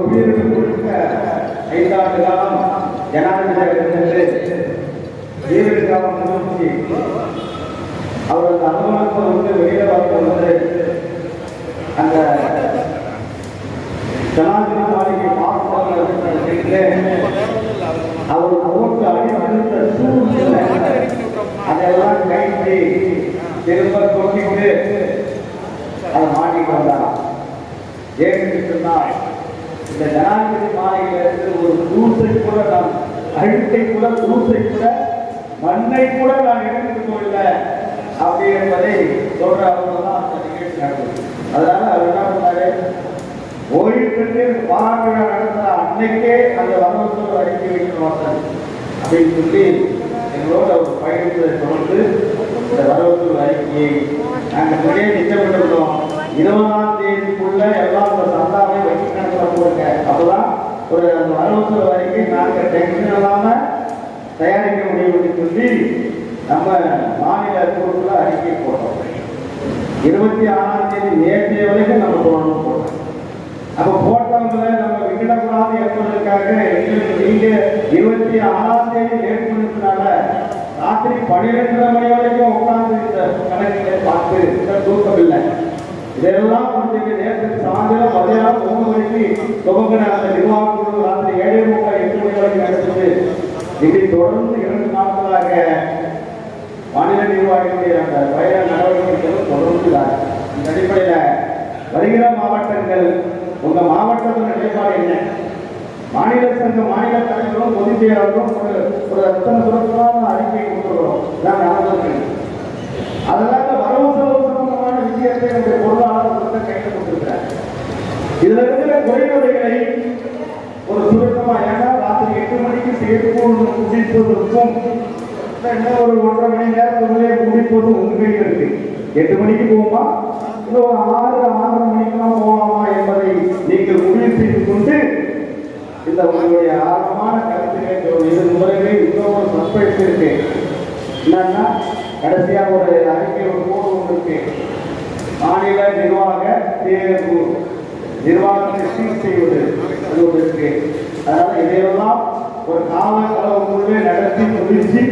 உயிருக்கு கொடுக்க ஐந்தாண்டு காலம் ஜனாதிபதி சென்று ஜீவனுக்காக முயற்சி அனுமானத்தை வந்து வெளியில வந்து அந்த ஜனாதிபதி மாளிகை பார்த்து அவர் சூழ்நிலை அதெல்லாம் கைட்டு திரும்ப கொட்டிட்டு அதை மாட்டிட்டு வந்தாராம் ஏன்னு சொன்னால் இந்த ஜனாதிபதி மாளிகையிலிருந்து ஒரு தூசை கூட நாம் அழுத்தை கூட தூசை கூட மண்ணை கூட நான் எடுத்துக்கொள்ள அப்படி என்பதை சொல்ற அவங்க தான் அந்த நிகழ்ச்சி நடந்தது. அதனால அவர் என்ன பண்ணாரு ஓய்வு பெற்று பாராட்டு நடந்த அன்னைக்கே அந்த வரவுத்துறை வைக்க மாட்டார் அப்படின்னு சொல்லி எங்களோட அவர் பயணித்ததை தொடர்ந்து இந்த வரவுத்துறை அறிக்கையை நாங்கள் நிறைய திட்டமிட்டிருந்தோம் இருபதாம் தேதிக்குள்ள எல்லாம் அந்த சந்தாவை வச்சு கணக்கில் போடுங்க அப்பதான் ஒரு அந்த வரைக்கும் நாங்கள் டென்ஷன் இல்லாமல் தயாரிக்க முடியும்னு சொல்லி நம்ம மாநில குழுக்குள்ள அறிக்கை போட்டோம். இருபத்தி ஆறாம் தேதி நேற்றைய வரைக்கும் நம்ம போடணும் போட்டோம். அப்போ போட்டவங்களை நம்ம விகிடக்கூடாது என்பதற்காக எங்களுக்கு நீங்க இருபத்தி ஆறாம் தேதி லேட் பண்ணதுனால ராத்திரி பன்னிரெண்டரை மணி வரைக்கும் உட்கார்ந்து இந்த கணக்கில் பார்த்து இந்த தூக்கம் இல்லை. இதெல்லாம் கொடுத்தீங்க நேற்று சாயந்தரம் மதியானம் மூணு மணிக்கு துவங்கின அந்த நிர்வாக ராத்திரி ஏழே முக்கால் எட்டு மணி வரைக்கும் நடந்தது இப்படி தொடர்ந்து இரண்டு நாட்களாக மாநில நிர்வாகிகளுடைய அந்த பயண நடவடிக்கைகளும் தொடர்ந்து இந்த அடிப்படையில் வருகிற மாவட்டங்கள் உங்க மாவட்டத்தின் நிலைப்பாடு என்ன? மாநில சங்க மாநில தலைவரும் பொதுச் செயலாளரும் ஒரு ஒரு அத்தனை சுரமான அறிக்கை கொடுத்துருக்கிறோம். நான் நடந்திருக்கேன் அதனால வரவு செலவு சம்பந்தமான விஷயத்தை நம்முடைய பொருளாளர் வந்து கையில் கொடுத்திருக்கிறார் இதுல இருக்கிற குறைமுறைகளை ஒரு சுருக்கமா ஏன்னா ராத்திரி எட்டு மணிக்கு சேர்த்து முடிப்பதற்கும் இன்னும் ஒரு ஒன்றரை மணி நேரத்துக்குள்ளே முடிப்பது உங்க கையில் இருக்கு. எட்டு மணிக்கு போகுமா இல்லை ஒரு ஆறு ஆறரை மணிக்கெல்லாம் போகலாமா என்பதை நீங்கள் முடிவு செய்து கொண்டு இந்த உங்களுடைய ஆழமான கருத்துக்களை இது முறையிலே இன்னும் ஒரு சர்ப்ரைஸ் இருக்கு. என்னன்னா கடைசியாக ஒரு அறிக்கை ஒரு போடு ஒன்று இருக்கு. மாநில நிர்வாக தேர்வு நிர்வாகத்தை சீர் செய்வது அது அதனால் இதையெல்லாம் ஒரு கால அளவுக்குள்ளே நடத்தி முடிச்சு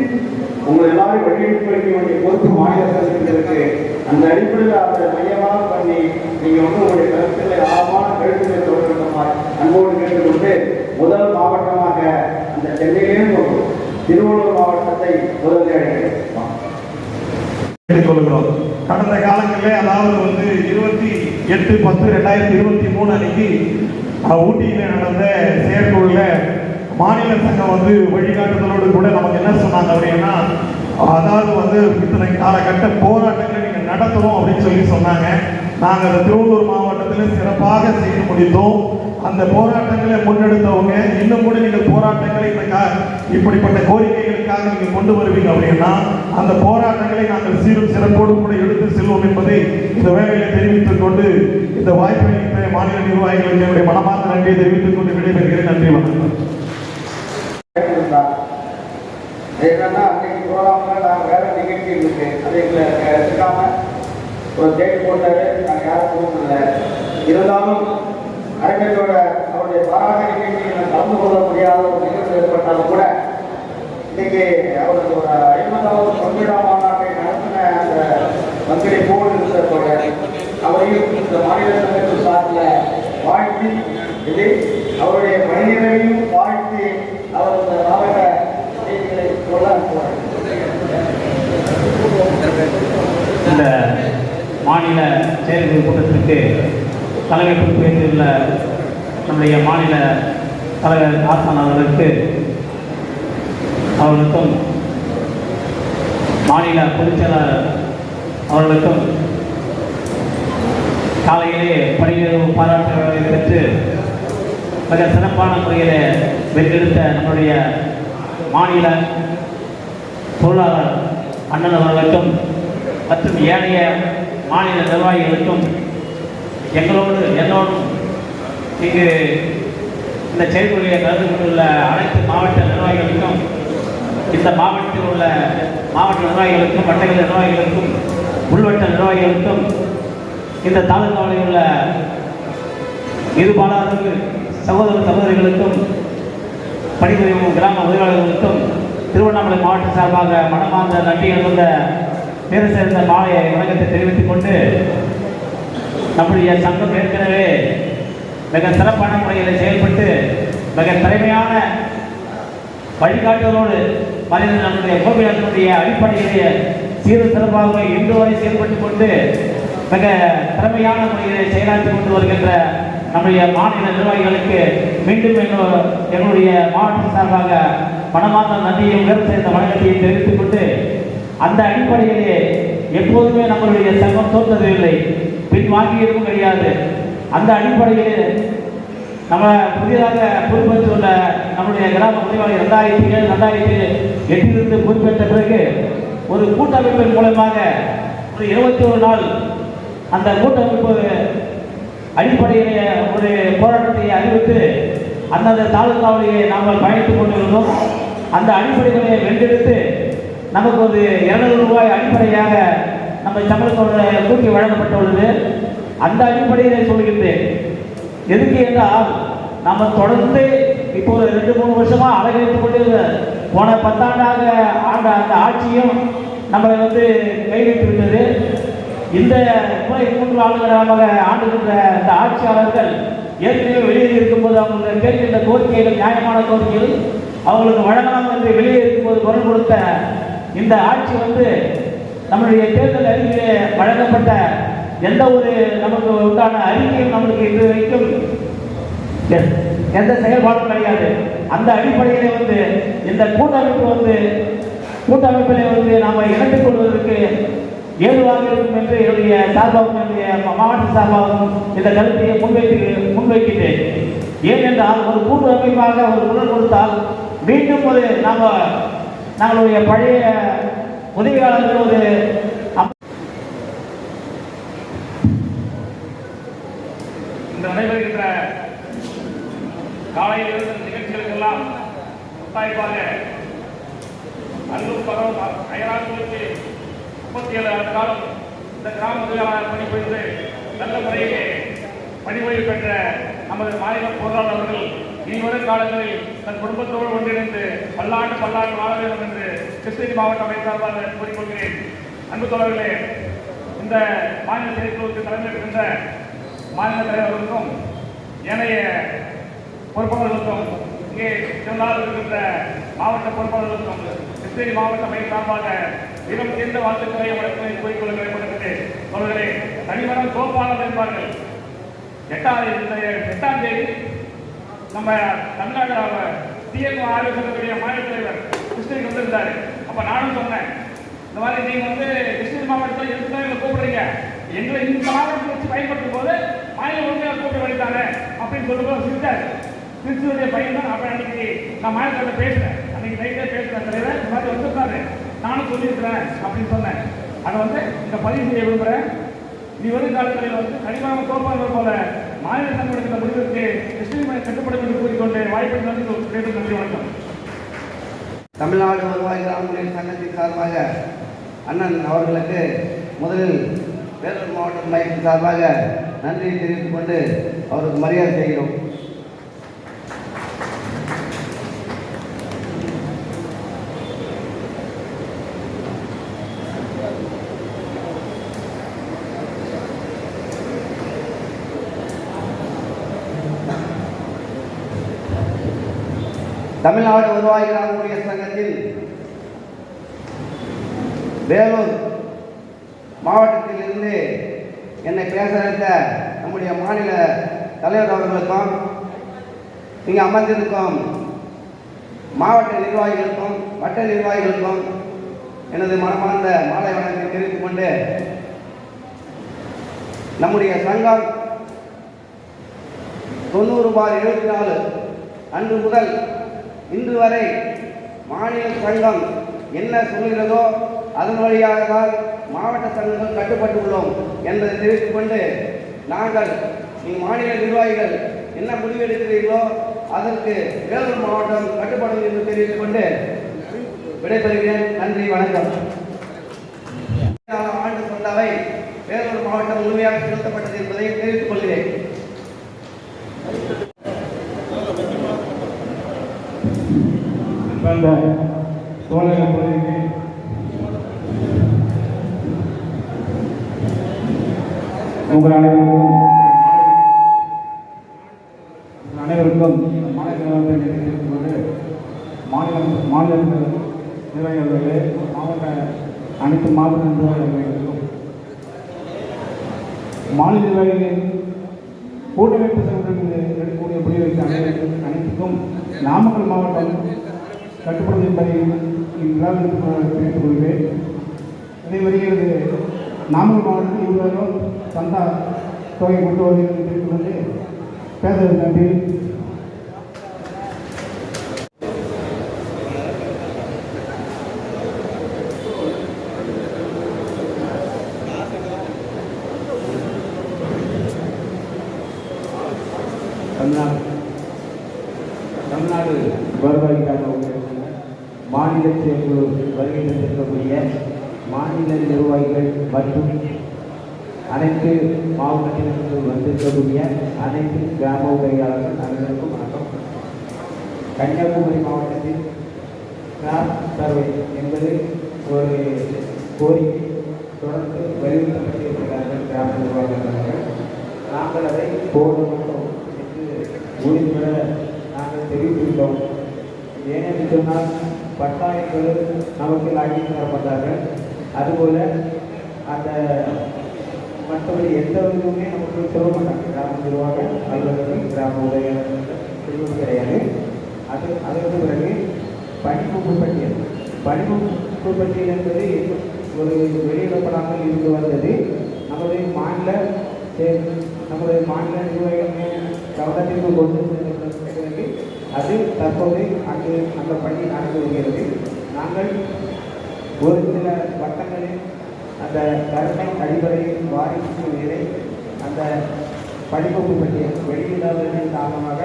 உங்களை எல்லாரும் வழியெடுத்து வைக்க வேண்டிய பொறுப்பு மாநில அரசுக்கு இருக்கு. அந்த அடிப்படையில் அதை மையமாக பண்ணி நீங்கள் வந்து உங்களுடைய கருத்துக்களை ஆழமான கருத்துக்களை சொல்ல வேண்டுமாய் அன்போடு கேட்டுக்கொண்டு முதல் மாவட்டமாக அந்த சென்னையிலேயே திருவள்ளூர் மாவட்டத்தை முதலில் அடைகிறேன் கொள்கிறோம் கடந்த காலங்களிலே அதாவது வந்து இருபத்தி எட்டு பத்து ரெண்டாயிரத்தி இருபத்தி மூணு அன்னைக்கு ஊட்டியில் ஊட்டியில நடந்த செயற்குழுல மாநில சங்கம் வந்து வழிகாட்டுதலோடு கூட நமக்கு என்ன சொன்னாங்க அப்படின்னா அதாவது வந்து இத்தனை காலகட்ட போராட்டங்களை நீங்க நடத்தணும் அப்படின்னு சொல்லி சொன்னாங்க. நாங்கள் அந்த மாவட்டம் போராட்டத்தில் சிறப்பாக செய்து முடித்தோம். அந்த போராட்டங்களை முன்னெடுத்தவங்க இன்னும் கூட நீங்கள் போராட்டங்களை இப்படிப்பட்ட கோரிக்கைகளுக்காக நீங்கள் கொண்டு வருவீங்க அப்படின்னா அந்த போராட்டங்களை நாங்கள் சீரும் சிறப்போடு கூட எடுத்து செல்வோம் என்பதை இந்த வேலையில் தெரிவித்துக் கொண்டு இந்த வாய்ப்பை மாநில நிர்வாகிகளுக்கு என்னுடைய மனமார்ந்த நன்றியை தெரிவித்துக் கொண்டு விடைபெறுகிறேன். நன்றி வணக்கம். என்னன்னா அன்னைக்கு ப்ரோக்ராம்ல நான் வேற நிகழ்ச்சி இருக்கு அதை எங்களை எடுத்துக்காம ஒரு டேட் போட்டாரு நான் யாரும் கூப்பிடல இருந்தாலும் அரங்கத்தோட அவருடைய பாராட்ட நிகழ்ச்சியில் நான் கலந்து கொள்ள முடியாத ஒரு நிகழ்வு ஏற்பட்டாலும் கூட இன்னைக்கு அவருக்கு ஒரு ஐம்பதாவது பங்கிடா மாநாட்டை நடத்தின அந்த மந்திரி போல் அவரையும் இந்த மாநில சங்கத்தின் சார்பில் வாழ்த்தி இது அவருடைய பணியினையும் வாழ்த்தி அவர் இந்த மாவட்ட செய்திகளை சொல்ல இந்த மாநில செயற்குழு கூட்டத்திற்கு தலைமை பொறுப்பேற்றுள்ள நம்முடைய மாநில தலைவர் ஆசான் அவர்களுக்கு அவர்களுக்கும் மாநில பொதுச்செயலாளர் அவர்களுக்கும் காலையிலே பணியுறவு பாராட்டு விழாவை பெற்று மிக சிறப்பான முறையில் வென்றெடுத்த நம்முடைய மாநில பொருளாளர் அண்ணன் அவர்களுக்கும் மற்றும் ஏனைய மாநில நிர்வாகிகளுக்கும் எங்களோடு என்னோடும் இங்கு இந்த செயல்முறையை கலந்து கொண்டுள்ள அனைத்து மாவட்ட நிர்வாகிகளுக்கும் இந்த மாவட்டத்தில் உள்ள மாவட்ட நிர்வாகிகளுக்கும் வட்டங்கள் நிர்வாகிகளுக்கும் உள்வட்ட நிர்வாகிகளுக்கும் இந்த தாலுகாவில் உள்ள இருபாலாருக்கு சகோதர சகோதரிகளுக்கும் பணிபுரியும் கிராம உதவியாளர்களுக்கும் திருவண்ணாமலை மாவட்டம் சார்பாக மனமார்ந்த நன்றி இருந்த பேரு சேர்ந்த மாலை வணக்கத்தை தெரிவித்துக் கொண்டு நம்முடைய சங்கம் ஏற்கனவே மிக சிறப்பான முறையில் செயல்பட்டு மிக திறமையான வழிகாட்டுதலோடு மனிதன் நம்முடைய கோபிநாத்தினுடைய அடிப்படையிலேயே சீர சிறப்பாக இன்று வரை செயல்பட்டு கொண்டு மிக திறமையான முறையிலே செயலாற்றி கொண்டு வருகின்ற நம்முடைய மாநில நிர்வாகிகளுக்கு மீண்டும் என்னுடைய மாவட்டம் சார்பாக மனமார்ந்த நன்றியை உயர்த்த சேர்ந்த வணக்கத்தையும் தெரிவித்துக் கொண்டு அந்த அடிப்படையிலே எப்போதுமே நம்மளுடைய சங்கம் தோற்றதில்லை பின் வாங்கியதும் கிடையாது. அந்த அடிப்படையிலே நம்ம புதிதாக பொறுப்பேற்றுள்ள நம்முடைய கிராம உதவியாளர் ரெண்டாயிரத்தி ஏழு ரெண்டாயிரத்தி எட்டிலிருந்து பொறுப்பேற்ற பிறகு ஒரு கூட்டமைப்பின் மூலமாக ஒரு இருபத்தி ஒரு நாள் அந்த கூட்டமைப்பு அடிப்படையிலே ஒரு போராட்டத்தை அறிவித்து அந்தந்த தாலுகாவிலேயே நாங்கள் பயணித்துக் கொண்டிருந்தோம். அந்த அடிப்படைகளை வென்றெடுத்து நமக்கு ஒரு இருநூறு ரூபாய் அடிப்படையாக நம்ம சம்பளத்தோட கூட்டி வழங்கப்பட்டுள்ளது. அந்த அடிப்படையில் சொல்கின்றேன். எதுக்கு என்றால் நம்ம தொடர்ந்து இப்போ ஒரு ரெண்டு மூணு வருஷமாக அலங்கரித்துக் கொண்டு போன பத்தாண்டாக ஆண்ட அந்த ஆட்சியும் நம்மளை வந்து கைவிட்டு விட்டது. இந்த முறை மூன்று ஆண்டுகளாக ஆண்டுகின்ற இந்த ஆட்சியாளர்கள் ஏற்கனவே வெளியே இருக்கும்போது அவங்க கேட்கின்ற கோரிக்கைகள் நியாயமான கோரிக்கைகள் அவங்களுக்கு வழங்கலாம் என்று வெளியே இருக்கும்போது குரல் கொடுத்த இந்த ஆட்சி வந்து நம்மளுடைய தேர்தல் அறிக்கையிலே வழங்கப்பட்ட எந்த ஒரு நமக்கு உண்டான அறிக்கையும் நம்மளுக்கு இது வரைக்கும் எந்த செயல்பாடும் கிடையாது. அந்த அடிப்படையிலே வந்து இந்த கூட்டமைப்பு வந்து கூட்டமைப்பிலே வந்து நாம் இணைத்துக் கொள்வதற்கு ஏதுவாக இருக்கும் என்று என்னுடைய சார்பாகவும் என்னுடைய மாவட்ட சார்பாகவும் இந்த கருத்தையை முன்வைத்து முன்வைக்கிறேன் ஏனென்றால் ஒரு கூட்டு அமைப்பாக ஒரு குரல் கொடுத்தால் மீண்டும் ஒரு நாம் நாங்களுடைய பழைய உதவியாளர்கள் ஒரு இந்த நடைபெறுகின்ற காலையில் இருந்த நிகழ்ச்சிகளுக்கெல்லாம் முத்தாய்ப்பாக அன்பும் பரவும் அயராங்களுக்கு முப்பத்தி ஏழு ஆண்டு காலம் இந்த கிராம உதவியாளர் பணிபுரிந்து நல்ல முறையிலே பணிபுரிவு பெற்ற நமது மாநில பொருளாளர்கள் இனிவரும் காலங்களில் தன் குடும்பத்தோடு ஒன்றிணைந்து பல்லாண்டு பல்லாண்டு வாழ வேண்டும் என்று கிருஷ்ணகிரி மாவட்ட அமைச்சார்பாக கூறிக்கொள்கிறேன். அன்பு தோழர்களே இந்த மாநில செயற்குழுவுக்கு தலைமையேற்கின்ற மாநில தலைவர்களுக்கும் ஏனைய பொறுப்பாளர்களுக்கும் இங்கே இருந்தால் இருக்கின்ற மாவட்ட பொறுப்பாளர்களுக்கும் கிருஷ்ணகிரி மாவட்ட மைய சார்பாக மிகவும் சேர்ந்த வாழ்த்துக்களை வழக்கங்களை கூறிக்கொள்ள விரும்புகிறேன் அவர்களே தனிமரம் கோப்பாளர் என்பார்கள். எட்டாம் எட்டாம் தேதி நம்ம தமிழ்நாடு டிஎன்ஓ ஆலோசனையுடைய மாநில தலைவர் கிருஷ்ணகிரி வந்திருந்தாரு. அப்போ நானும் சொன்னேன் இந்த மாதிரி நீங்கள் வந்து கிருஷ்ணகிரி மாவட்டத்தில் எதுக்கு எங்களை கூப்பிடுறீங்க. எங்களை இந்த மாவட்டத்தில் வச்சு பயன்படுத்தும் போது மாநில ஒன்றிய கூப்பிட வேண்டியதாங்க அப்படின்னு சொல்லும்போது சிரித்தார் திருச்சியுடைய பையன் தான் அப்போ அன்னைக்கு நான் மாநிலத்தில் பேசுகிறேன் அன்னைக்கு நைட்டே பேசுகிறேன் தலைவர். இந்த மாதிரி வந்திருக்காரு. நானும் சொல்லியிருக்கிறேன் அப்படின்னு சொன்னேன். அதை வந்து இந்த பதிவு செய்ய விரும்புகிறேன் இனி வரும் காலங்களில் வந்து கனிவான கோபாலர் போல மாநில சங்கம் எடுக்கிற முடிவிற்கு கிருஷ்ணகிரி கட்டுப்படும் என்று கூறிக்கொண்டு வாய்ப்பு நன்றி நன்றி வணக்கம். தமிழ்நாடு வருவாய் கிராமங்களின் சங்கத்தின் சார்பாக அண்ணன் அவர்களுக்கு முதலில் வேலூர் மாவட்ட மையத்தின் சார்பாக நன்றியை தெரிவித்துக் கொண்டு அவருக்கு மரியாதை செய்கிறோம். தமிழ்நாடு வருவாய் கிராம ஊழியர் சங்கத்தில் வேலூர் மாவட்டத்தில் இருந்து என்னை பேச வைத்த நம்முடைய மாநில தலைவர் அவர்களுக்கும் இங்கே அமர்ந்திருக்கும் மாவட்ட நிர்வாகிகளுக்கும் வட்ட நிர்வாகிகளுக்கும் எனது மனமார்ந்த மாலை வணக்கத்தை தெரிவித்துக் கொண்டு நம்முடைய சங்கம் தொண்ணூறு பார் எழுபத்தி நாலு அன்று முதல் இன்று வரை மாநில சங்கம் என்ன சொல்கிறதோ அதன் வழியாக தான் மாவட்ட சங்கங்கள் கட்டுப்பட்டுள்ளோம் என்பதை தெரிவித்துக் கொண்டு நாங்கள் இம்மாநில மாநில நிர்வாகிகள் என்ன முடிவெடுக்கிறீர்களோ அதற்கு வேலூர் மாவட்டம் கட்டுப்படும் என்று தெரிவித்துக் கொண்டு விடைபெறுகிறேன். நன்றி வணக்கம். ஆண்டு கொண்டவை வேலூர் மாவட்டம் முழுமையாக செலுத்தப்பட்டது என்பதை தெரிவித்துக் கொள்கிறேன். அந்த தோழர்கள் பகுதிக்கு. உங்கள் அனைவருக்கும் அனைவருக்கும் மாநில நிர்வாகத்தை தெரிவித்துக் கொண்டு மாநில மாநில நிர்வாகிகளே மாவட்ட அனைத்து மாவட்ட நிர்வாகிகளுக்கும் மாநில நிர்வாகிகளின் கூட்டமைப்பு சங்கங்களுக்கு எடுக்கக்கூடிய முடிவுக்கு அனைவருக்கும் அனைத்துக்கும் நாமக்கல் மாவட்டம் கட்டுப்படுத்தும்படி இவ்விழாவில் தெரிவித்துக் கொள்கிறேன். அதே வருகிறது நாமக்கல் மாவட்டத்தில் இவ்வளவு சந்தா தொகை கொண்டு வருகிறது தெரிவித்துக் கொண்டு பேசுவது நன்றி தமிழ்நாடு தமிழ்நாடு வருவாய்க்காக உயர்த்துள்ள மாநில செயற்குழு வருகை தந்திருக்கக்கூடிய மாநில நிர்வாகிகள் மற்றும் அனைத்து மாவட்டத்திலிருந்து வந்திருக்கக்கூடிய அனைத்து கிராம உதவியாளர்கள் அனைவருக்கும் வணக்கம். கன்னியாகுமரி மாவட்டத்தில் கிராஸ் சர்வே என்பது ஒரு கோரிக்கை தொடர்ந்து வலியுறுத்தப்பட்டிருக்கிறார்கள் கிராம நிர்வாகங்கள் நாங்கள் அதை போட மாட்டோம் என்று உறுதிபட நாங்கள் தெரிவித்துள்ளோம். ஏனென்று சொன்னால் பட்டாயங்கள் நமக்கு ஆட்சி தரப்பட்டார்கள். அதுபோல் அந்த மற்றபடி எந்த இதுவுமே நமக்கு சொல்ல மாட்டாங்க கிராம நிர்வாக கிராம உதவியாளர்கள் சொல்வது கிடையாது அது அதற்கு பிறகு பணிமுப்பு பட்டியல் பணிமுப்பு பட்டியல் என்பது ஒரு வெளியிடப்படாமல் இருந்து வந்தது. நமது மாநில நமது மாநில நிர்வாகமே கவனத்திற்கு கொண்டு பிறகு அது தற்போது அங்கு அந்த பணி நடந்து வருகிறது. நாங்கள் ஒரு சில வட்டங்களில் அந்த கருணை அடிப்படையில் வாரிசு வேலை அந்த படிப்பு பட்டியல் வெளியிடாததன் காரணமாக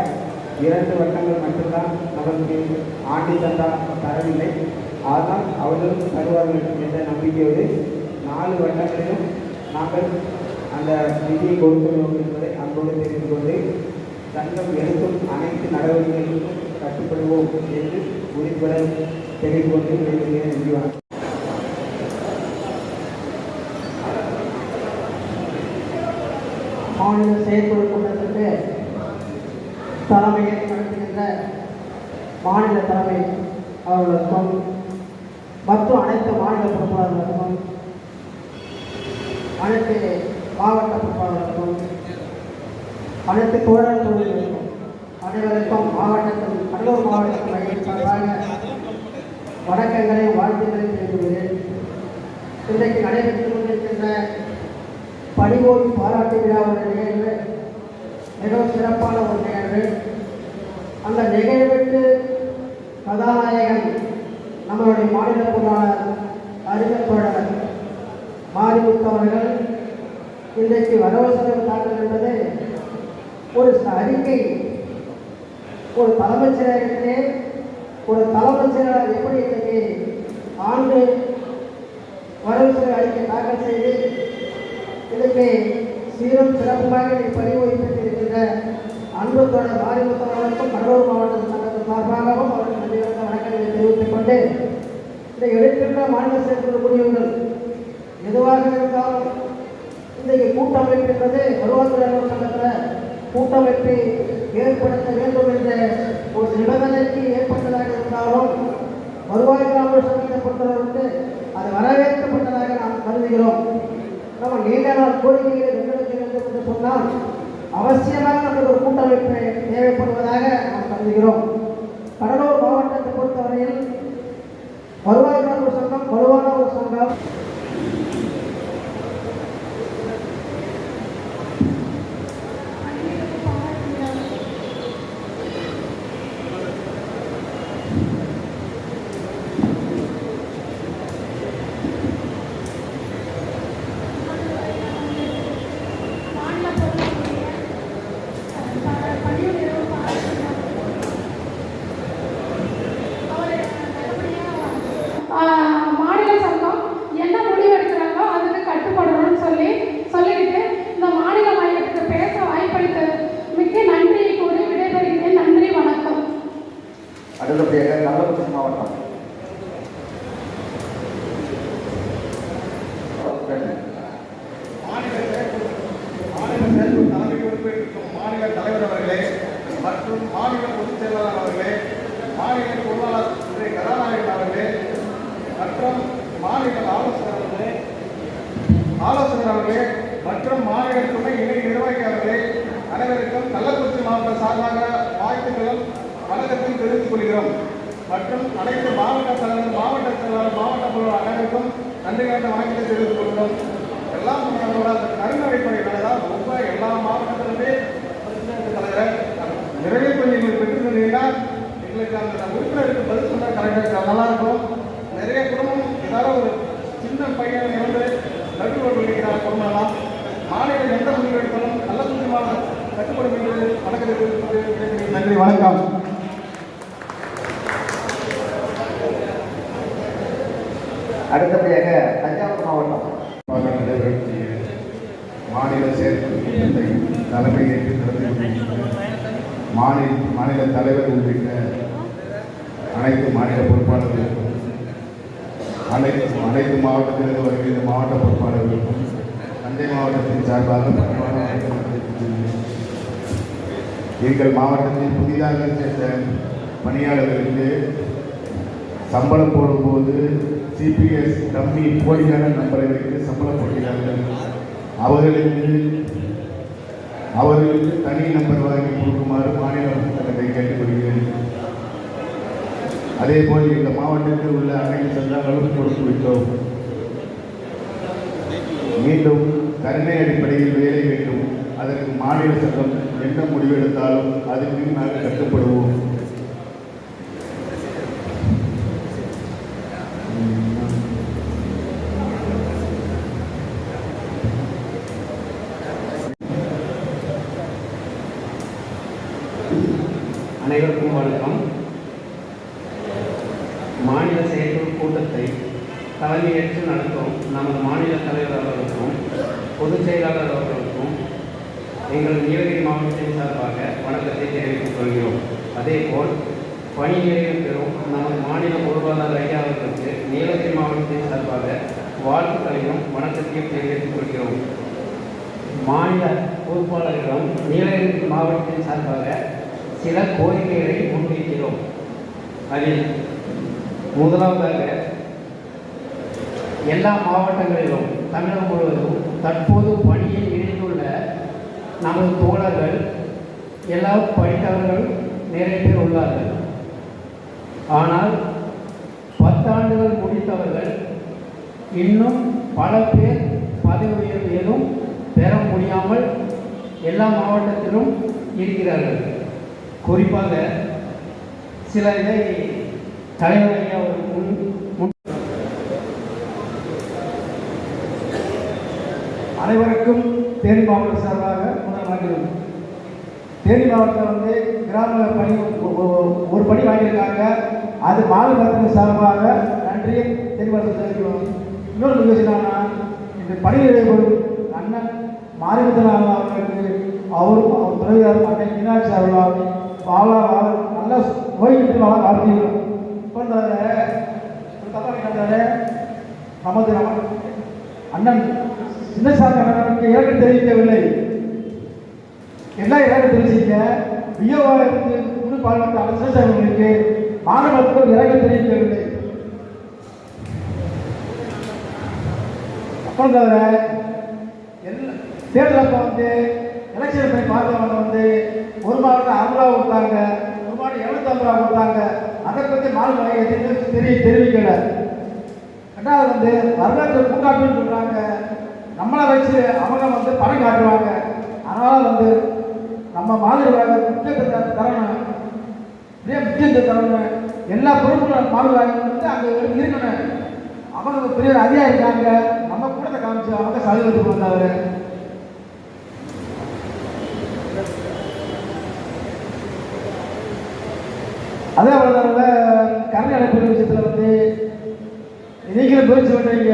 இரண்டு வட்டங்கள் மட்டும்தான் நமக்கு ஆண்டி தந்தா தரவில்லை ஆனால் அவர்களும் தருவார்கள் என்ற நம்பிக்கையோடு நாலு வட்டங்களிலும் நாங்கள் அந்த நிதியை கொடுக்கிறோம் என்பதை அன்போடு தெரிந்து கொண்டு சங்கம் எடுக்கும் அனைத்து நடவடிக்கைகளுக்கும் கட்டுப்படுவோம் என்று உறுப்பினர் தெரிந்து கொண்டு விடைபெறுகிறேன். நன்றி மாநில செயற்குழு கூட்டத்திற்கு தலைமையை நடத்துகின்ற மாநில தலைமை அவர்களுக்கும் மற்றும் அனைத்து மாநில பொறுப்பாளர்களுக்கும் அனைத்து மாவட்ட பொறுப்பாளர்களுக்கும் அனைத்து தோழர் தொழில்களுக்கும் அனைவருக்கும் மாவட்டத்தில் கடலூர் மாவட்டத்தில் மையம் வணக்கங்களையும் வாழ்த்துக்களையும் தெரிவிக்கிறேன் இன்றைக்கு நடைபெற்று கொண்டிருக்கின்ற பணிவோய் பாராட்டு விழாவுடைய நிகழ்வு மிகவும் சிறப்பான ஒரு நிகழ்வு அந்த நிகழ்வுக்கு கதாநாயகன் நம்மளுடைய மாநில பொருளாளர் அறிஞர் மாரிமுத்து அவர்கள் இன்றைக்கு வரவு செலவு தாக்கல் என்பது ஒரு அறிக்கை. ஒரு தலைமைச் செயலகத்திலே ஒரு தலைமைச் செயலாளர் எப்படி இன்றைக்கு ஆண்டு வரவு செலவு அறிக்கை தாக்கல் செய்து இதற்கு சீரும் சிறப்புமாக நீ பதிவு வைத்திருக்கின்ற அன்பு தொடர் மாரிமுத்தவர்களுக்கும் கடலூர் மாவட்ட சங்கத்தின் சார்பாகவும் அவர்கள் நன்றிகளுக்கு வணக்கங்களை தெரிவித்துக் கொண்டு இந்த எடுக்கின்ற மாநில செயற்குழு முடிவுகள் எதுவாக இருந்தாலும் இன்றைக்கு கூட்டமைப்பு என்பது வருவாய்த்துறை சங்கத்தில் கூட்டமைப்பை ஏற்படுத்த வேண்டும் என்ற ஒரு நிபந்தனைக்கு ஏற்பட்டதாக இருந்தாலும் வருவாய் காவல் சங்கத்தை பொறுத்தவரைக்கு அது வரவேற்கப்பட்டதாக நாம் கருதுகிறோம். நம்ம நீண்ட நாள் கோரிக்கைகளை வென்றெடுக்க என்று சொன்னால் அவசியமாக நமக்கு ஒரு கூட்டமைப்பு தேவைப்படுவதாக நாம் கருதுகிறோம். கடலூர் மாவட்டத்தை பொறுத்தவரையில் வருவாய் காவல் சங்கம் வலுவான ஒரு சங்கம் மாநில பொறுப்புடைய அடுத்தபடியாக கள்ளக்குறிச்சி மாவட்டம் மாநில செயற்குழு மாநில செயற்குழு தலைமை பொறுப்பேற்றிருக்கும் மாநில தலைவர் அவர்களே மற்றும் மாநில பொதுச் செயலாளர் அவர்களே மாநில பொருளாளர் திரு கதாநாயகன் அவர்களே மற்றும் மாநில ஆலோசகர் அவர்களே ஆலோசகர்களே மற்றும் மாநில துணை இணை நிர்வாகிகளே அனைவருக்கும் கள்ளக்குறிச்சி மாவட்ட சார்பாக வாழ்த்துக்களும் வணக்கத்தையும் தெரிவித்துக் கொள்கிறோம். மற்றும் அனைத்து மாவட்ட தலைவர் மாவட்ட செயலாளர் மாவட்ட பொருள் அனைவருக்கும் நன்றி கலந்த வணக்கத்தை தெரிவித்துக் கொள்கிறோம். எல்லாம் நம்மளோட அந்த தான் ரொம்ப எல்லா மாவட்டத்திலுமே தலைவர். நிறைய கொஞ்சம் பெற்று தந்தீங்கன்னா எங்களுக்கு அந்த உறுப்பினருக்கு பதில் சொன்னால் கரெக்டாக நல்லா இருக்கும். நிறைய குடும்பம் ஏதாவது ஒரு சின்ன பையன் இருந்து நடுவோடு இருக்கிற குடும்பம்லாம் மாநில எந்த முடிவு எடுத்தாலும் நல்ல துணிமான கட்டுப்படும் என்று வணக்கத்தை தெரிவித்துக் கொண்டு நன்றி வணக்கம். அடுத்தபடியாக தஞ்சாவூர் மாவட்டம். நடைபெறக்கூடிய மாநில செயற்குழு கூட்டத்தை தலைமையேற்று நடத்தி கொண்டிருக்கின்ற மாநில மாநில தலைவர் உள்ளிட்ட அனைத்து மாநில பொறுப்பாளர்களுக்கும் அனைத்து அனைத்து மாவட்டத்திலிருந்து வருகின்ற மாவட்ட பொறுப்பாளர்களுக்கும் தஞ்சை மாவட்டத்தின் சார்பாக எங்கள் மாவட்டத்தில் புதிதாக சேர்ந்த பணியாளர்களுக்கு சம்பளம் போடும்போது சிபிஎஸ் டம்மி போலியான நம்பரை வைத்து சம்பளம் போடுகிறார்கள். அவர்களுக்கு அவர்களுக்கு தனி நம்பர் வாங்கி கொடுக்குமாறு மாநில அரசை கேட்டுக்கொள்கிறேன் அதே போல் இந்த மாவட்டத்தில் உள்ள அனைத்து சங்கங்களும் கொடுத்து விட்டோம் மீண்டும் கருணை அடிப்படையில் வேலை வேண்டும். அதற்கு மாநில சட்டம் என்ன முடிவெடுத்தாலும் அதற்கு நாங்கள் கட்டுப்படுவோம். அனைவருக்கும் வணக்கம் மாநில செயற்குழு கூட்டத்தை தலைமையேற்று நடத்தும் நமது மாநில தலைவர் அவர்களுக்கும் பொதுச் செயலாளர் அவர்களுக்கும் எங்கள் நீலகிரி மாவட்டத்தின் சார்பாக வணக்கத்தை தெரிவித்துக் கொள்கிறோம் அதேபோல் பணி நிறைவு பெறும் நமது மாநில பொருளாதார ஐயா அவர்களுக்கு நீலகிரி மாவட்டத்தின் சார்பாக வாழ்த்துக்களையும் வணக்கத்தையும் தெரிவித்துக் கொள்கிறோம் மாநில பொறுப்பாளர்களிடம் நீலகிரி மாவட்டத்தின் சார்பாக சில கோரிக்கைகளை முன்வைக்கிறோம். அதில் முதலாவதாக எல்லா மாவட்டங்களிலும் தமிழகம் முழுவதும் தற்போது பணியில் இணைந்துள்ள நமது தோழர்கள் எல்லா படித்தவர்கள் நிறைய பேர் உள்ளார்கள். ஆனால் பத்தாண்டுகள் முடித்தவர்கள் இன்னும் பல பேர் பதவி உயர்வு ஏதும் பெற முடியாமல் எல்லா மாவட்டத்திலும் இருக்கிறார்கள். குறிப்பாக சில இதை தலைவர் ஒரு முன் முன் அனைவருக்கும் தேனி மாவட்டம் சார்பாக முதல் வணக்கம் தேனி மாவட்டத்தில் வந்து கிராம பணி ஒரு பணி வாங்கியிருக்காங்க. அது மாநிலத்தின் சார்பாக நன்றியை தெளிவாக தெரிவிக்கிறோம் இன்னொரு நிகழ்ச்சினா இந்த பணி அண்ணன் மாரிமுத்தன் அவர்களுக்கு அவரும் அவர் துறையார் அண்ணன் மீனாட்சி அவர்கள் வாழ நல்லா ஓய்வு வாழ வாழ்த்துகிறோம் இப்போ இந்த நமது அண்ணன் சின்னசாமி அண்ணனுக்கு இறக்கம் தெரிவிக்கவில்லை. என்ன இறக்கம் தெரிவிச்சிங்க வியோவாவிற்கு முழு பால்வட்ட அந்த சின்னசாமிகளுக்கு மாணவர்களுக்கு இறக்கம் தெரிவிக்கவில்லை. அப்புறம் தவிர எல்லா தேர்தல் அப்போ வந்து எலெக்ஷன் போய் பார்த்தவங்க வந்து ஒரு மாவட்டம் அறுபது கொடுத்தாங்க ஒரு மாவட்டம் எழுநூத்தம்பது ரூபா கொடுத்தாங்க. அதை பற்றி மாநில தெரிய தெரிவிக்கல. ரெண்டாவது வந்து வரலாற்று பூங்காட்டுன்னு சொல்றாங்க. நம்மளை வச்சு அவங்க வந்து படம் காட்டுவாங்க. அதனால் வந்து நம்ம மாதிரி முக்கியத்துவத்தை தரணும். இதே முக்கியத்துவம் தரணும். எல்லா பொறுப்புகளும் மாநில வந்து அங்கே இருக்கணும். அவங்க பெரிய அதிகாரி இருக்காங்க. நம்ம கூட்டத்தை காமிச்சு அவங்க சலுகைக்கு வந்தாரு அதே போல கருணை அடைப்பு விஷயத்தில் வந்து நீங்களும் முயற்சி பண்ணுறீங்க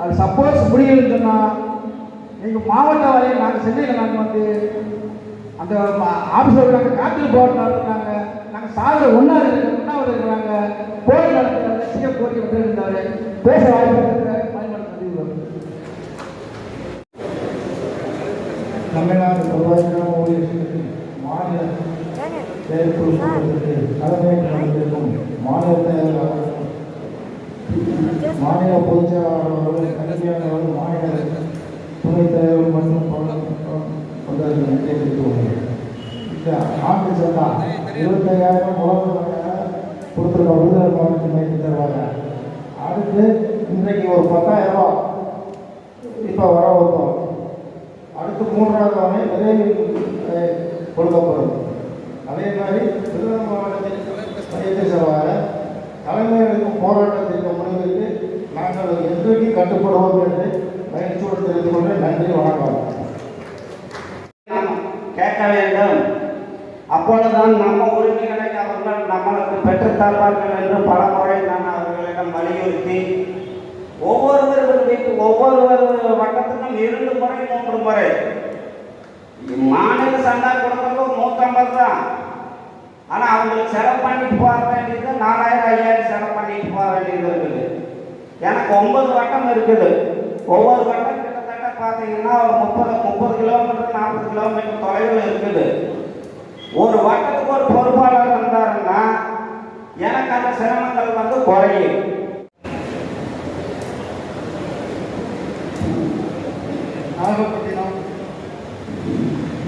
அது சப்போஸ் முடியலன்னு சொன்னால் நீங்கள் மாவட்ட வரையும் நாங்கள் சென்னையில் நாங்கள் வந்து அந்த ஆஃபீஸில் நாங்கள் காத்திரு போராட்டம் நடத்துனாங்க. நாங்கள் சாதனை ஒன்றா இருக்கு ஒன்றாவது இருக்கிறாங்க போய் நடத்துகிற லட்சிய கோரிக்கை விட்டு இருந்தார் பேச வாய்ப்பு இருக்கிறார் தமிழ்நாடு பொதுவாக ஊழியர் மாநில செயற்குழு கூட்டத்திற்கு தலைமையேற்று நடந்திருக்கும் மாநில செயலாளர் மாநில பொதுச் செயலாளர் அவர்கள் கல்வியாளர் அவர்கள் மாநில துணைத் தலைவர் மற்றும் தொண்டர்கள் இந்த ஆண்டு சந்தா இருபத்தையாயிரம் உலக கொடுத்துருக்க விருதுகள் மாவட்ட தருவாங்க அடுத்து இன்றைக்கு ஒரு பத்தாயிரம் ரூபா இப்போ வர வைப்போம் அடுத்து மூன்றாவது ஆணை விரைவில் கொடுக்கப்படும் அதே மாதிரி விருதுநகர் மாவட்டத்தில் மையத்தை சார்பாக தலைமை போராட்டத்திற்கு முடிவிற்கு நாங்கள் என்றைக்கு கட்டுப்படுவோம் என்று பயிற்சியோடு தெரிந்து கொண்டு நன்றி வணக்கம். கேட்க வேண்டும் அப்பொழுதுதான் நம்ம உரிமைகளை அவர்கள் நம்மளுக்கு பெற்றுத்தருவார்கள் என்று பல முறை நான் அவர்களிடம் வலியுறுத்தி ஒவ்வொருவர் வீட்டு ஒவ்வொருவர் வட்டத்துக்கும் இரண்டு முறை மூன்று முறை. மாநில சந்தா கொடுக்கறது நூற்றம்பது தான் ஆனால் அவங்களுக்கு செலவு பண்ணிட்டு போக வேண்டியது நாலாயிரம் ஐயாயிரம் செலவு பண்ணிட்டு போக வேண்டியது இருக்குது. எனக்கு ஒன்பது வட்டம் இருக்குது. ஒவ்வொரு வட்டம் கிட்டத்தட்ட பார்த்தீங்கன்னா ஒரு முப்பது முப்பது கிலோமீட்டர் நாற்பது கிலோமீட்டர் தொலைவில் இருக்குது. ஒரு வட்டத்துக்கு ஒரு பொறுப்பாளர் இருந்தாருன்னா எனக்கு அந்த சிரமங்கள் வந்து குறையும். நாகப்பட்டினம்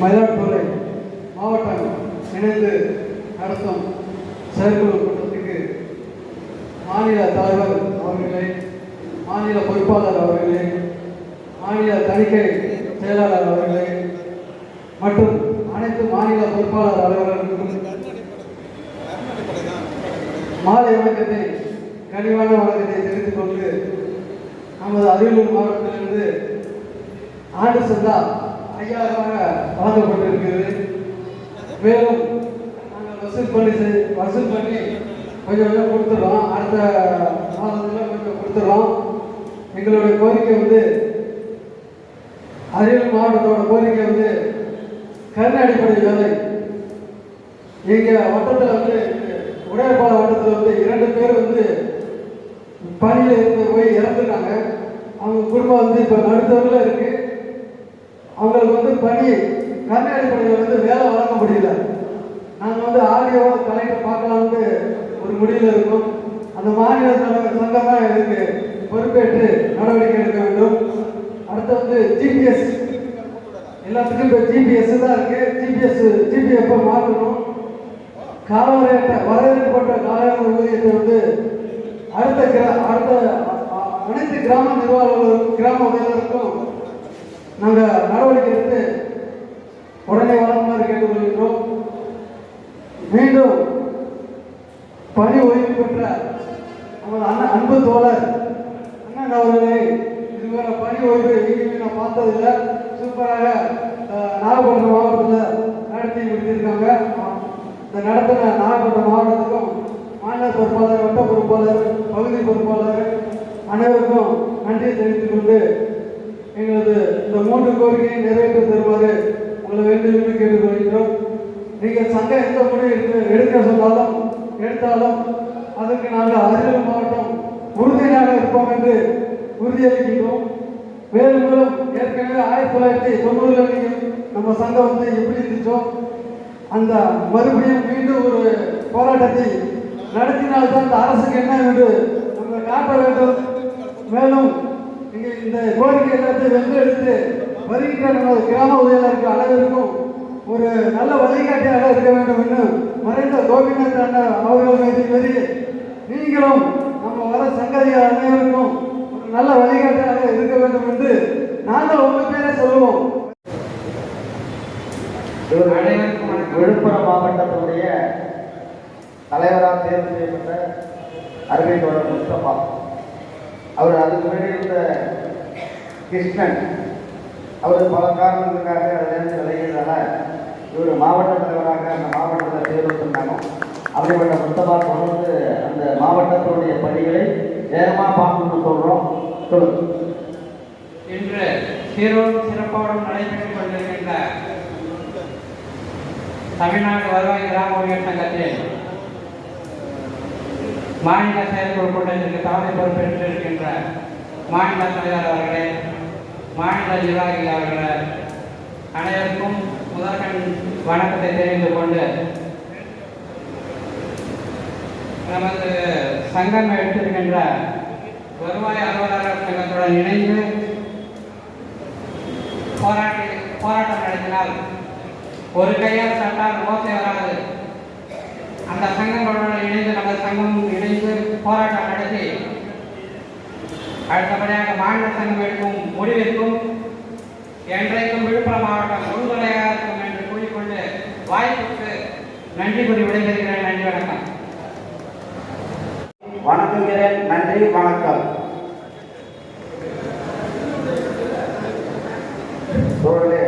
மயிலாடுதுறை மாவட்டம் இணைந்து நடத்தும் செயற்குழு கூட்டத்துக்கு மாநில தலைவர் அவர்களே மாநில பொறுப்பாளர் அவர்களே மாநில தணிக்கை செயலாளர் அவர்களே மற்றும் அனைத்து மாநில பொறுப்பாளர் அலுவலர்களுக்கும் மாலை வணக்கத்தை கனிவான வணக்கத்தை தெரிவித்துக் கொண்டு நமது அரியலூர் மாவட்டத்திலிருந்து ஆண்டு சந்தா ஐயாயிரமாக வழங்கப்பட்டிருக்கிறது. மேலும் வசூல் பண்ணி வசூல் பண்ணி கொஞ்சம் கொஞ்சம் கொடுத்துட்றோம். அடுத்த மாதத்தில் கொஞ்சம் கொடுத்துடுறோம். எங்களுடைய கோரிக்கை வந்து அரியலூர் மாவட்டத்தோட கோரிக்கை வந்து கருணை அடிப்படை வேலை. எங்கள் வட்டத்தில் வந்து உடையப்பாள வட்டத்தில் வந்து இரண்டு பேர் வந்து பணியில் இருந்து போய் இறந்துட்டாங்க. அவங்க குடும்பம் வந்து இப்போ நடுத்தரில் இருக்கு. அவங்களுக்கு வந்து பணி கருணை அடிப்படையில் வந்து வேலை வழங்க முடியல நாங்கள் வந்து ஆடியோ கலெக்டர் பார்க்கலாம்னு ஒரு முடிவில் இருக்கோம் அந்த மாநில தலைவர் இதுக்கு பொறுப்பேற்று நடவடிக்கை எடுக்க வேண்டும். அடுத்து வந்து ஜிபிஎஸ் எல்லாத்துக்கும் இப்போ ஜிபிஎஸ் தான் இருக்கு. ஜிபிஎஸ் ஜிபிஎஃப் மாற்றணும்? காலவரையற்ற வரையறுக்கப்பட்ட காலாவரை ஊதியத்தை வந்து அடுத்த கிரா அடுத்த அனைத்து கிராம நிர்வாகங்களுக்கும் கிராம உதவிகளுக்கும் நாங்கள் நடவடிக்கை எடுத்து உடனே வழங்குமாறு கேட்டுக்கொள்கின்றோம் மீண்டும் பணி ஓய்வு பெற்ற நமது அண்ணன் அன்பு தோழர் அண்ணன் அவர்களை இதுவரை பணி ஓய்வு எங்கேயுமே நான் பார்த்ததில்லை சூப்பராக அஹ், நாகப்பட்டினம் மாவட்டத்தில் நடத்தி முடித்திருக்காங்க அஹ், இந்த நடத்தின நாகப்பட்டினம் மாவட்டத்துக்கும் மாநில பொறுப்பாளர் வட்ட பொறுப்பாளர் பகுதி பொறுப்பாளர் அனைவருக்கும் நன்றி தெரிவித்துக் கொண்டு எங்களது இந்த மூன்று கோரிக்கையை நிறைவேற்றி தருமாறு உங்களை வேண்டுமென்று கேட்டுக்கொள்கிறோம் நீங்கள் சங்கம் எந்த முடிவு எடுக்க- எடுக்க சொன்னாலும் எடுத்தாலும் அதற்கு நாங்கள் அரியலூர் மாவட்டம் உறுதியாக இருப்போம் என்று உறுதியளிக்கின்றோம். மேலும் மேலும் ஏற்கனவே ஆயிரத்தி தொள்ளாயிரத்தி தொண்ணூறுல நீங்கள் நம்ம சங்கம் வந்து எப்படி இருந்துச்சோ அந்த மறுபடியும் மீண்டும் ஒரு போராட்டத்தை நடத்தினால்தான் இந்த அரசுக்கு என்ன என்று நம்ம காட்ட வேண்டும். மேலும் இங்கே இந்த கோரிக்கை எல்லாத்தையும் வென்று எடுத்து வருகின்ற நமது கிராம உதவியாளருக்கு அனைவருக்கும் ஒரு நல்ல வழிகாட்டியாக இருக்க வேண்டும் என்று மறைந்த கோபிநாத் அண்ணா அவர்கள் மீது வரி நீங்களும் நம்ம வர சங்கதிகள் அனைவருக்கும் ஒரு நல்ல வழிகாட்டியாக இருக்க வேண்டும் என்று நாங்கள் உங்கள் பேரை சொல்லுவோம். அனைவரும் விழுப்புரம் மாவட்டத்தினுடைய தலைவராக தேர்வு செய்யப்பட்ட அருமை தோழர் முஸ்தபா. அவர் அதுக்கு முன்னாடி இருந்த கிருஷ்ணன் அவர் பல காரணங்களுக்காக அதிலிருந்து விலகியதால இவர் மாவட்ட தலைவராக அந்த மாவட்டத்தில் தேர்வு பண்ணாங்க. அப்படிப்பட்ட முஸ்தபா தொடர்ந்து அந்த மாவட்டத்தினுடைய பணிகளை நேரமாக பார்க்கணும்னு சொல்கிறோம் சொல்லுங்கள் இன்று சீரோடும் சிறப்போடும் நடைபெற்றுக் கொண்டிருக்கின்ற தமிழ்நாடு வருவாய் கிராம உயர் சங்கத்தில் மாநில செயற்குழு கூட்டத்திற்கு தலைமை பொறுப்பேற்றிருக்கின்ற மாநில தலைவர் அவர்களே மாநில நிர்வாகி அவர்களே அனைவருக்கும் முதற்கண் வணக்கத்தை தெரிந்து கொண்டு நமது சங்கம் எடுத்திருக்கின்ற வருவாய் அலுவலர் சங்கத்துடன் இணைந்து போராட்டி போராட்டம் நடத்தினால் ஒரு கையால் சண்டால் ஓசை வராது. அந்த சங்கங்களோட இணைந்து நம்ம சங்கம் இணைந்து போராட்டம் நடத்தி அடுத்தபடியாக மாநில சங்கம் எடுக்கும் முடிவிற்கும் என்றைக்கும் விழுப்புரம் மாவட்டம் உறுதுணையாக இருக்கும் என்று கூறிக்கொண்டு வாய்ப்புக்கு நன்றி கூறி விடைபெறுகிறேன். நன்றி வணக்கம். வணங்குகிறேன் நன்றி வணக்கம். தோழரே